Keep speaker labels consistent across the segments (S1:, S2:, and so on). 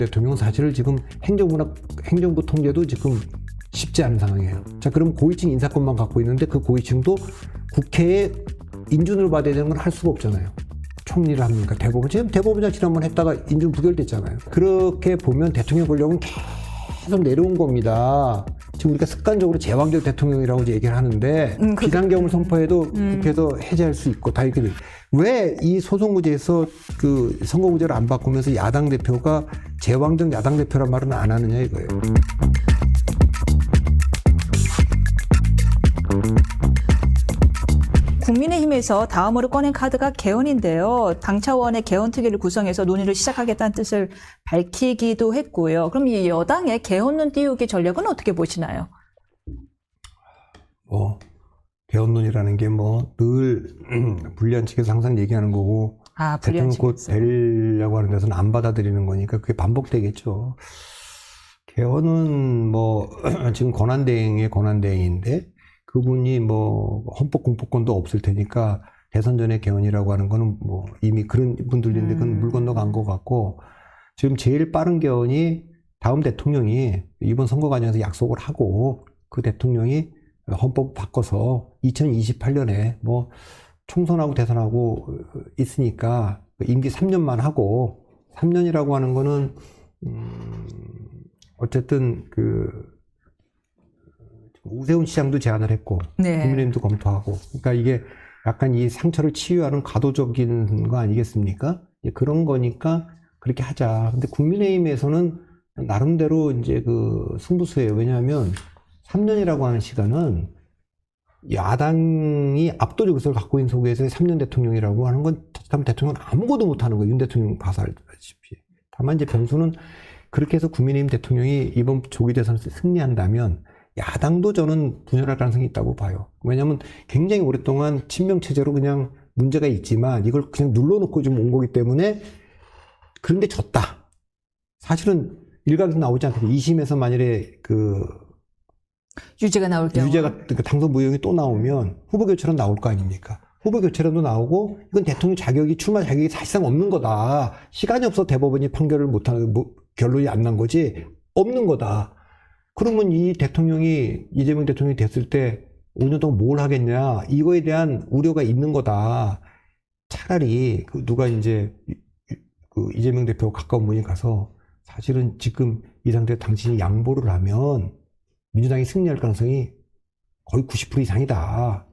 S1: 대통령은 사실 지금 행정부나 행정부 통제도 지금 쉽지 않은 상황이에요. 자, 그럼 고위층 인사권만 갖고 있는데 그 고위층도 국회에 인준을 받아야 되는 건할 수가 없잖아요. 총리를 합니까? 대법원. 지금 대법원장 지난번 했다가 인준 부결됐잖아요. 그렇게 보면 대통령 권력은 계속 내려온 겁니다. 지금 우리가 습관적으로 제왕적 대통령이라고 얘기를 하는데
S2: 음, 그-
S1: 비상경을 선포해도 국회에서 해제할 수 있고 다 이렇게 돼. 왜이 소송구제에서 그 선거구제를 안 바꾸면서 야당 대표가 제왕적 야당 대표란 말은 안 하느냐 이거예요.
S2: 국민의힘에서 다음으로 꺼낸 카드가 개헌인데요. 당 차원의 개헌 특위를 구성해서 논의를 시작하겠다는 뜻을 밝히기도 했고요. 그럼 이 여당의 개헌론 띄우기 전략은 어떻게 보시나요?
S1: 뭐 개헌론이라는 게 뭐 늘 불리한 측에서 항상 얘기하는 거고
S2: 아,
S1: 대통령 곧. 되려고 하는 데서는 안 받아들이는 거니까 그게 반복되겠죠. 개헌은 뭐 지금 권한대행의 권한대행인데 그분이 뭐 헌법 공포권도 없을 테니까 대선 전에 개헌이라고 하는 거는 뭐 이미 그런 분들인데 그건
S2: 음.
S1: 물 건너간 것 같고 지금 제일 빠른 개헌이 다음 대통령이 이번 선거 과정에서 약속을 하고 그 대통령이 헌법 바꿔서 2028년에 뭐 총선하고 대선하고 있으니까 임기 3년만 하고 3년이라고 하는 거는 음 어쨌든 그 오세훈 시장도 제안을 했고
S2: 네.
S1: 국민의힘도 검토하고 그러니까 이게 약간 이 상처를 치유하는 가도적인 거 아니겠습니까? 그런 거니까 그렇게 하자. 근데 국민의힘에서는 나름대로 이제 그 승부수예요. 왜냐하면 3년이라고 하는 시간은 야당이 압도적 의석을 갖고 있는 속에서의 3년 대통령이라고 하는 건참 대통령은 아무것도 못하는 거예요. 윤 대통령 봐서 알다시피. 다만 이제 변수는 그렇게 해서 국민의힘 대통령이 이번 조기 대선에서 승리한다면 야당도 저는 분열할 가능성이 있다고 봐요. 왜냐하면 굉장히 오랫동안 친명 체제로 그냥 문제가 있지만 이걸 그냥 눌러놓고 좀온 거기 때문에 그런데 졌다. 사실은 일각에서 나오지 않거든. 2심에서 만일에 그
S2: 유죄가 나올 경우.
S1: 유죄가 그 당선 무효이 또 나오면 후보 교체로 나올 거 아닙니까? 후보 교체로도 나오고 이건 대통령 자격이 출마 자격이 사실상 없는 거다. 시간이 없어 대법원이 판결을 못하는 뭐, 결론이 안 난 거지 없는 거다. 그러면 이 대통령이 이재명 대통령이 됐을 때 5년 동안 뭘 하겠냐 이거에 대한 우려가 있는 거다. 차라리 그 누가 이제 그 이재명 대표 가까운 분이 가서 사실은 지금 이 상태에 당신이 양보를 하면 민주당이 승리할 가능성이 거의 90% 이상이다.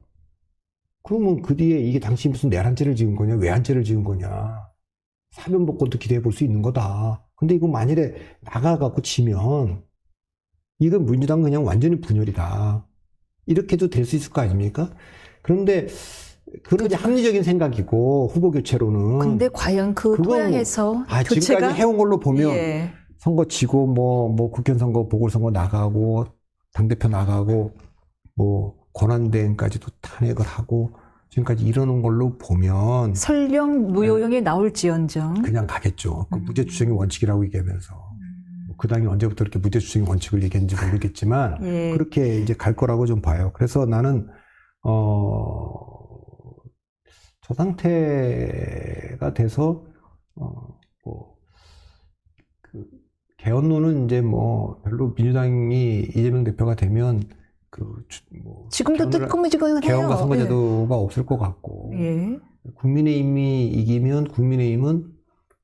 S1: 그러면 그 뒤에 이게 당신이 무슨 내란죄를 지은 거냐, 외환죄를 지은 거냐, 사면복권도 기대해 볼 수 있는 거다. 근데 이거 만일에 나가갖고 지면 이건 민주당 그냥 완전히 분열이다. 이렇게도 될 수 있을 거 아닙니까? 그런데 그런 이제 합리적인 생각이고 후보 교체로는
S2: 근데 과연 그 토양에서
S1: 아,
S2: 교체가
S1: 지금까지 해온 걸로 보면
S2: 예.
S1: 선거 치고 뭐, 뭐 국회의원 선거, 보궐선거 나가고 당 대표 나가고 뭐 권한대행까지도 탄핵을 하고 지금까지 이러는 걸로 보면
S2: 설령 무효형이 나올지언정
S1: 그냥 가겠죠. 그
S2: 음.
S1: 무죄 추정이 원칙이라고 얘기하면서 뭐 그 당이 언제부터 이렇게 무죄추정이 원칙을 얘기했는지 모르겠지만
S2: 예.
S1: 그렇게 이제 갈 거라고 좀 봐요. 그래서 나는 어 저 상태가 돼서 어뭐 그 개헌론은 이제 뭐 별로 민주당이 이재명 대표가 되면 그 뭐
S2: 지금도 뜨끔해지고
S1: 개헌과. 선거제도가 없을 것 같고
S2: 예.
S1: 국민의힘이 이기면 국민의힘은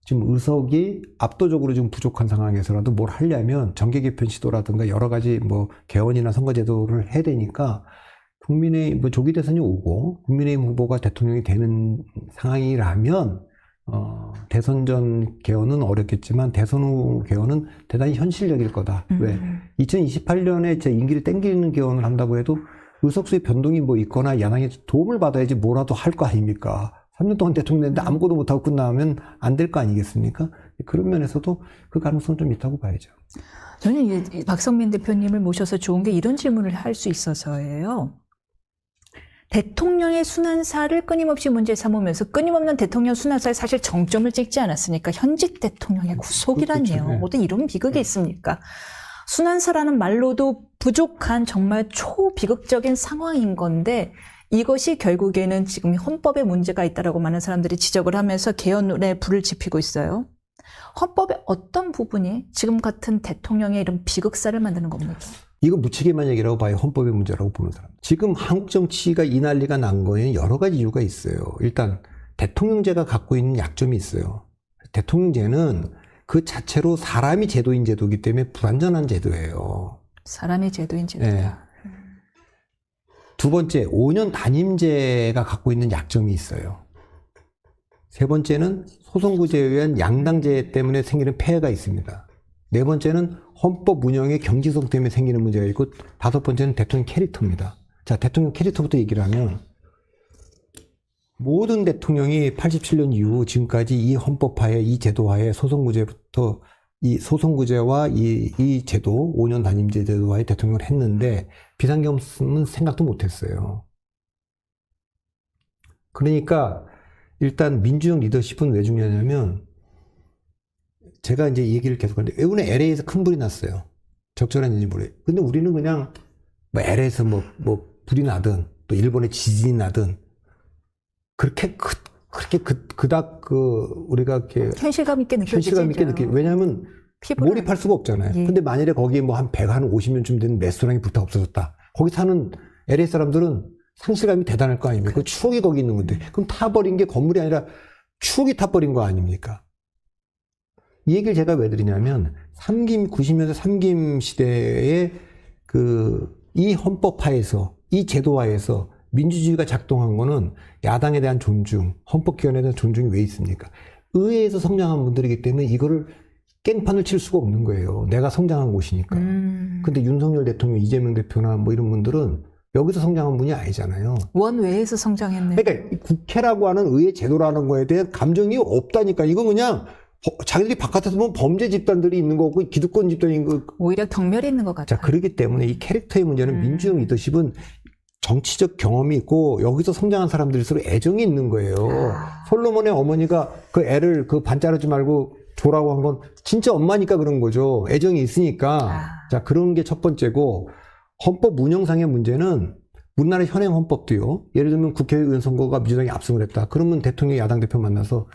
S1: 지금 의석이 압도적으로 지금 부족한 상황에서라도 뭘 하려면 정계 개편 시도라든가 여러 가지 뭐 개헌이나 선거제도를 해야 되니까 국민의 뭐 조기 대선이 오고 국민의힘 후보가 대통령이 되는 상황이라면 어 대선 전 개헌은 어렵겠지만 대선 후 개헌은 대단히 현실적일 거다. 왜?
S2: 음.
S1: 2028년에 제 임기를 땡기는 개헌을 한다고 해도 의석수의 변동이 뭐 있거나 야당의 도움을 받아야지 뭐라도 할 거 아닙니까? 3년 동안 대통령 됐는데 아무것도 못하고 끝나면 안 될 거 아니겠습니까? 그런 면에서도 그 가능성 좀 있다고 봐야죠.
S2: 저는 이- 박성민 대표님을 모셔서 좋은 게 이런 질문을 할 수 있어서예요. 대통령의 순환사를 끊임없이 문제 삼으면서 끊임없는 대통령 순환사에 사실 정점을 찍지 않았으니까 현직 대통령의 구속이라니요.
S1: 그렇죠. 네.
S2: 어떤 이런 비극이 있습니까? 순환사라는 말로도 부족한 정말 초비극적인 상황인 건데 이것이 결국에는 지금 헌법에 문제가 있다라고 많은 사람들이 지적을 하면서 개헌에 불을 지피고 있어요. 헌법의 어떤 부분이 지금 같은 대통령의 이런 비극사를 만드는 겁니까?
S1: 이거 무책임한 얘기라고 봐요. 헌법의 문제라고 보는 사람. 지금 한국 정치가 이 난리가 난 거에는 여러 가지 이유가 있어요. 일단 대통령제가 갖고 있는 약점이 있어요. 대통령제는 그 자체로 사람이 제도인 제도이기 때문에 불완전한 제도예요.
S2: 사람의 제도인 제도다.
S1: 네. 두 번째, 5년 단임제가 갖고 있는 약점이 있어요. 세 번째는 소선구제에 의한 양당제 때문에 생기는 폐해가 있습니다. 네 번째는 헌법 운영의 경지성 때문에 생기는 문제가 있고 다섯 번째는 대통령 캐릭터입니다. 자, 대통령 캐릭터부터 얘기를 하면 모든 대통령이 87년 이후 지금까지 이 헌법하에 이 제도하에 소선구제부터 이 소선구제와 이, 이 제도 5년 단임제 제도와의 대통령을 했는데 비상경험은 생각도 못했어요. 그러니까 일단 민주적 리더십은 왜 중요하냐면 제가 이제 이 얘기를 계속 하는데 이번에 LA에서 큰 불이 났어요. 적절한지 모르겠어요. 근데 우리는 그냥 뭐 LA에서 뭐, 뭐 불이 나든 또 일본에 지진이 나든 그렇게 그, 그렇게 그, 그닥 그 우리가 이렇게
S2: 현실감 있게 느껴지죠.
S1: 현실감 있게 느끼 왜냐하면 몰입할 수가 없잖아요.
S2: 예.
S1: 근데 만일에 거기에 뭐 한 100, 한 50년쯤 된 레스토랑이 불타 없어졌다. 거기 사는 LA 사람들은 상실감이 대단할 거 아닙니까? 그 추억이 거기 있는 건데. 그럼 타버린 게 건물이 아니라 추억이 타버린 거 아닙니까? 이 얘기를 제가 왜 드리냐면, 삼김, 90년대 삼김 시대에 그, 이 헌법하에서, 이 제도하에서 민주주의가 작동한 거는 야당에 대한 존중, 헌법기관에 대한 존중이 왜 있습니까? 의회에서 성장한 분들이기 때문에 이거를 깽판을 칠 수가 없는 거예요. 내가 성장한 곳이니까.
S2: 음,
S1: 근데 윤석열 대통령, 이재명 대표나 뭐 이런 분들은 여기서 성장한 분이 아니잖아요.
S2: 원외에서 성장했네.
S1: 그러니까 이 국회라고 하는 의회 제도라는 거에 대한 감정이 없다니까. 이건 그냥 버- 자기들이 바깥에서 보면 범죄 집단들이 있는 거고 기득권 집단인 거.
S2: 오히려 경멸이 있는 것 같아.
S1: 자, 그러기 때문에 이 캐릭터의 문제는
S2: 음.
S1: 민주적 리더십은 정치적 경험이 있고 여기서 성장한 사람들일수록 애정이 있는 거예요.
S2: 아.
S1: 솔로몬의 어머니가 그 애를 그 반 자르지 말고 줘라고 한 건 진짜 엄마니까 그런 거죠. 애정이 있으니까.
S2: 아.
S1: 자, 그런 게 첫 번째고 헌법 운영상의 문제는 우리나라 현행 헌법도요. 예를 들면 국회의원 선거가 민주당이 압승을 했다. 그러면 대통령이 야당 대표 만나서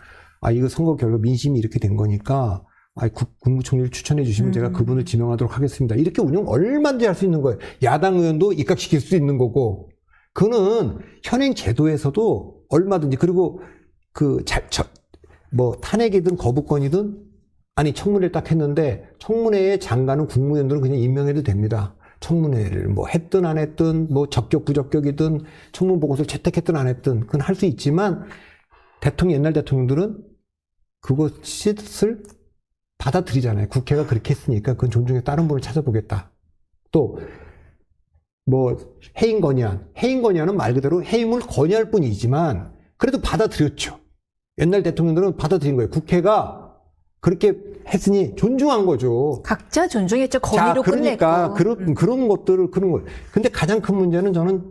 S1: 아, 이거 선거 결과 민심이 이렇게 된 거니까 아, 국, 국무총리를 추천해 주시면
S2: 음.
S1: 제가 그분을 지명하도록 하겠습니다. 이렇게 운영 얼마든지 할 수 있는 거예요. 야당 의원도 입각시킬 수 있는 거고. 그는 현행 제도에서도 얼마든지 그리고 그 자, 저, 뭐 탄핵이든 거부권이든 아니 청문회를 딱 했는데 청문회에 장관은 국무위원들은 그냥 임명해도 됩니다. 청문회를 뭐 했든 안 했든 뭐 적격 부적격이든 청문 보고서를 채택했든 안 했든 그건 할 수 있지만 대통령 옛날 대통령들은 그것을 받아들이잖아요. 국회가 그렇게 했으니까 그건 존중해 다른 분을 찾아보겠다. 또 뭐 해임 건의안, 해임 건의안은 말 그대로 해임을 건의할 뿐이지만 그래도 받아들였죠. 옛날 대통령들은 받아들인 거예요. 국회가 그렇게 했으니 존중한 거죠.
S2: 각자 존중했죠. 건의로
S1: 자, 그러니까
S2: 끝냈고.
S1: 그런
S2: 음.
S1: 그런 것들을 그런 거. 근데 가장 큰 문제는 저는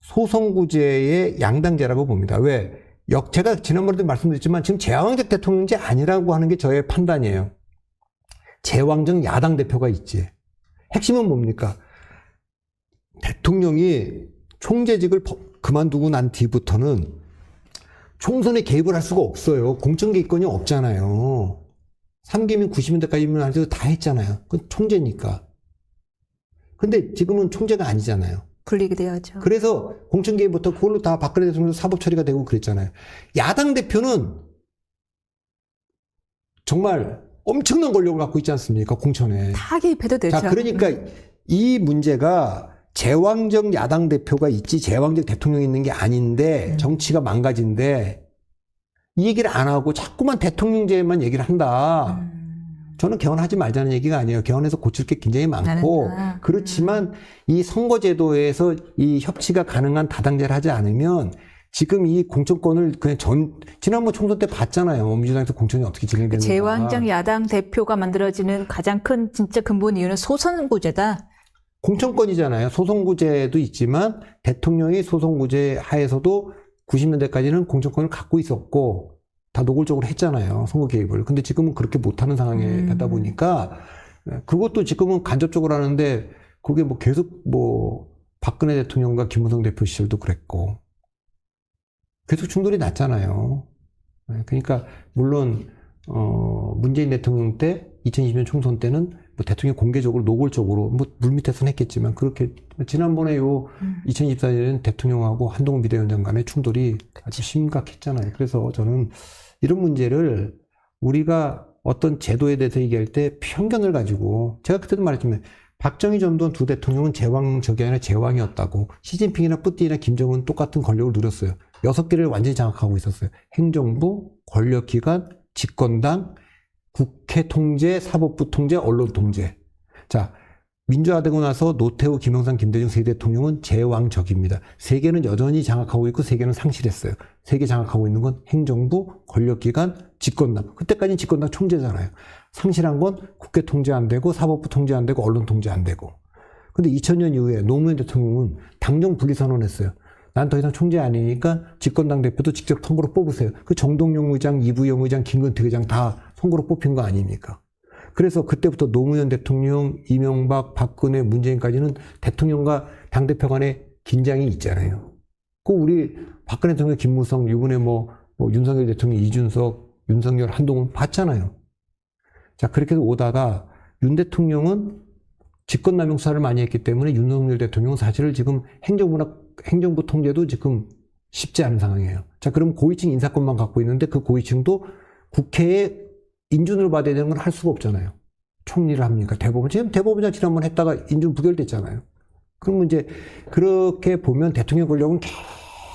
S1: 소선구제의 양당제라고 봅니다. 왜? 역 제가 지난번에도 말씀드렸지만 지금 제왕적 대통령제 아니라고 하는 게 저의 판단이에요. 제왕적 야당 대표가 있지. 핵심은 뭡니까? 대통령이 총재직을 버- 그만두고 난 뒤부터는 총선에 개입을 할 수가 없어요. 공천 개입권이 없잖아요. 3기면 90년대까지면 아직도 다 했잖아요. 그건 총재니까. 근데 지금은 총재가 아니잖아요.
S2: 분리게 돼야죠.
S1: 그래서 공천 개입부터 그걸로 다 박근혜 대통령 사법 처리가 되고 그랬잖아요. 야당 대표는 정말 엄청난 권력을 갖고 있지 않습니까? 공천에.
S2: 다 개입해도 되죠.
S1: 자, 그러니까 이 문제가 제왕적 야당 대표가 있지 제왕적 대통령이 있는 게 아닌데
S2: 음.
S1: 정치가 망가진데 이 얘기를 안 하고 자꾸만 대통령제만 얘기를 한다.
S2: 음,
S1: 저는 개헌하지 말자는 얘기가 아니에요. 개헌해서 고칠 게 굉장히 많고
S2: 많다.
S1: 그렇지만 이 선거제도에서 이 협치가 가능한 다당제를 하지 않으면 지금 이 공천권을 그냥 전 지난번 총선 때 봤잖아요. 민주당에서 공천이 어떻게 진행되는가.
S2: 제왕장 야당 대표가 만들어지는 가장 큰 진짜 근본 이유는 소선구제다.
S1: 공천권이잖아요. 소송구제도 있지만 대통령이 소송구제 하에서도 90년대까지는 공천권을 갖고 있었고 다 노골적으로 했잖아요. 선거 개입을. 근데 지금은 그렇게 못하는 상황이
S2: 음.
S1: 되다 보니까 그것도 지금은 간접적으로 하는데 그게 뭐 계속 뭐 박근혜 대통령과 김무성 대표 시절도 그랬고 계속 충돌이 났잖아요. 네, 그러니까 물론 어, 문재인 대통령 때 2020년 총선 때는 뭐 대통령 공개적으로 노골적으로 뭐 물밑에서는 했겠지만 그렇게 지난번에 요
S2: 음.
S1: 2024년 대통령하고 한동훈 비대위원장 간의 충돌이 아주 심각했잖아요. 그래서 저는 이런 문제를 우리가 어떤 제도에 대해서 얘기할 때 편견을 가지고 제가 그때도 말했지만 박정희 전두환 두 대통령은 제왕적이 아니라 제왕이었다고 시진핑이나 뿌띠나 김정은은 똑같은 권력을 누렸어요. 여섯 개를 완전히 장악하고 있었어요. 행정부, 권력기관, 집권당, 국회 통제, 사법부 통제, 언론 통제. 자, 민주화되고 나서 노태우, 김영삼, 김대중 세 대통령은 제왕적입니다. 세 개는 여전히 장악하고 있고 세 개는 상실했어요. 세 개 장악하고 있는 건 행정부, 권력기관, 집권당. 그때까지는 집권당 총재잖아요. 상실한 건 국회 통제 안 되고 사법부 통제 안 되고 언론 통제 안 되고. 근데 2000년 이후에 노무현 대통령은 당정 분리 선언했어요. 난 더 이상 총재 아니니까 집권당 대표도 직접 선거로 뽑으세요. 그 정동영 의장, 이부영 의장, 김건태 의장 다 선거로 뽑힌 거 아닙니까? 그래서 그때부터 노무현 대통령, 이명박, 박근혜, 문재인까지는 대통령과 당대표 간의 긴장이 있잖아요. 그 우리 박근혜 대통령 김무성, 이번에 뭐, 뭐 윤석열 대통령 이준석, 윤석열 한동훈 봤잖아요. 자, 그렇게 오다가 윤 대통령은 직권남용 수사를 많이 했기 때문에 윤석열 대통령은 사실을 지금 행정부나 행정부 통제도 지금 쉽지 않은 상황이에요. 자, 그럼 고위층 인사권만 갖고 있는데 그 고위층도 국회에 인준을 받아야 되는 건 할 수가 없잖아요. 총리를 합니까? 대법원. 지금 대법원장 지난번 했다가 인준 부결됐잖아요. 그러면 이제 그렇게 보면 대통령 권력은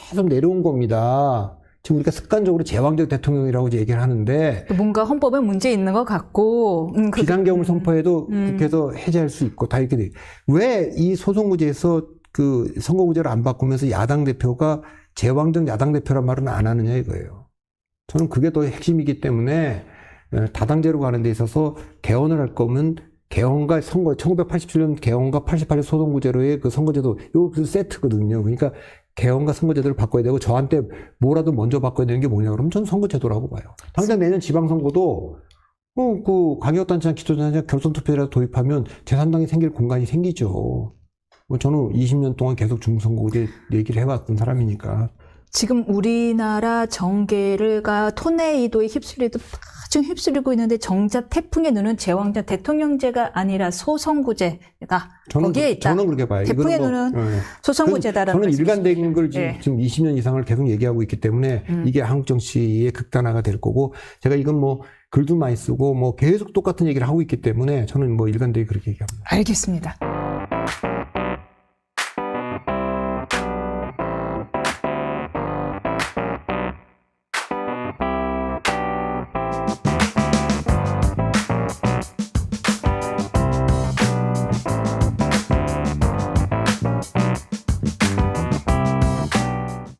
S1: 계속 내려온 겁니다. 지금 우리가 습관적으로 제왕적 대통령이라고 이제 얘기를 하는데
S2: 뭔가 헌법에 문제 있는 것 같고 음, 그-
S1: 비상경을 선포해도
S2: 음.
S1: 국회에서 해제할 수 있고 다 이렇게 돼. 왜 이 소송구제에서 그 선거구제를 안 바꾸면서 야당 대표가 제왕적 야당 대표란 말은 안 하느냐 이거예요. 저는 그게 더 핵심이기 때문에 에, 다당제로 가는 데 있어서 개헌을 할 거면 개헌과 선거 1987년 개헌과 88년 소송구제로의 그 선거제도 요 그 세트거든요. 그러니까 개헌과 선거제도를 바꿔야 되고 저한테 뭐라도 먼저 바꿔야 되는 게 뭐냐 그러면 저는 선거제도라고 봐요. 당장 내년 지방선거도 어, 그 광역단체나 기초단체나 결선 투표라도 도입하면 제3당이 생길 공간이 생기죠. 뭐 저는 20년 동안 계속 중선거제 얘기를 해왔던 사람이니까.
S2: 지금 우리나라 정계를가 토네이도에 휩쓸리듯 지금 휩쓸리고 있는데 정작 태풍의 눈은 제왕자 대통령제가 아니라 소선구제가
S1: 저는,
S2: 거기에
S1: 그-
S2: 있다.
S1: 저는 그렇게 봐요.
S2: 태풍의
S1: 뭐,
S2: 눈은
S1: 예.
S2: 소선구제다라는
S1: 저는. 일관된 걸 지금,
S2: 예.
S1: 지금 20년 이상을 계속 얘기하고 있기 때문에
S2: 음.
S1: 이게 한국 정치의 극단화가 될 거고 제가 이건 뭐 글도 많이 쓰고 뭐 계속 똑같은 얘기를 하고 있기 때문에 저는 뭐 일관되게 그렇게 얘기합니다.
S2: 알겠습니다.